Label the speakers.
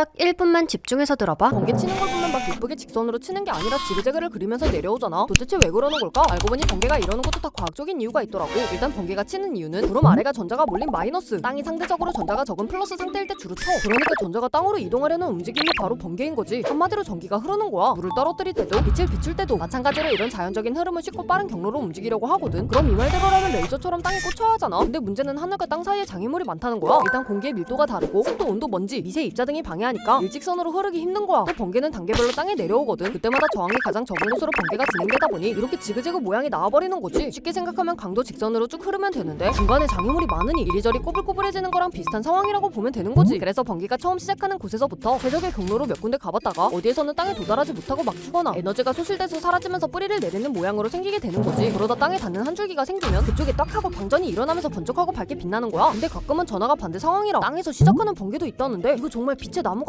Speaker 1: 딱 1분만 집중해서 들어봐.
Speaker 2: 번개 치는 걸 보면 막 예쁘게 직선으로 치는 게 아니라 지그재그를 그리면서 내려오잖아. 도대체 왜 그러는 걸까? 알고 보니 번개가 이러는 것도 다 과학적인 이유가 있더라고. 일단 번개가 치는 이유는 구름 아래가 전자가 몰린 마이너스, 땅이 상대적으로 전자가 적은 플러스 상태일 때 주로 쳐. 그러니까 전자가 땅으로 이동하려는 움직임이 바로 번개인 거지. 한마디로 전기가 흐르는 거야. 물을 떨어뜨릴 때도 빛을 비출 때도 마찬가지로 이런 자연적인 흐름을 쉽고 빠른 경로로 움직이려고 하거든. 그럼 이 말대로라면 레이저처럼 땅에 꽂혀야 하잖아. 근데 문제는 하늘과 땅 사이에 장애물이 많다는 거야. 일단 공기의 밀도가 다르고 습도, 온도, 먼지, 미세 입자 등이 방해하 니까 일직선으로 흐르기 힘든 거야. 또 번개는 단계별로 땅에 내려오거든. 그때마다 저항이 가장 적은 곳으로 번개가 진행되다 보니 이렇게 지그재그 모양이 나와버리는 거지. 쉽게 생각하면 강도 직선으로 쭉 흐르면 되는데 중간에 장애물이 많으니 이리저리 꼬불꼬불해지는 거랑 비슷한 상황이라고 보면 되는 거지. 그래서 번개가 처음 시작하는 곳에서부터 최적의 경로로 몇 군데 가봤다가 어디에서는 땅에 도달하지 못하고 막히거나 에너지가 소실돼서 사라지면서 뿌리를 내리는 모양으로 생기게 되는 거지. 그러다 땅에 닿는 한 줄기가 생기면 그쪽에 딱 하고 방전이 일어나면서 번쩍하고 밝게 빛나는 거야. 근데 가끔은 전화가 반대 상황이라 땅에서 시작하는 번개도 있다는데 이거 정말 빛의 나무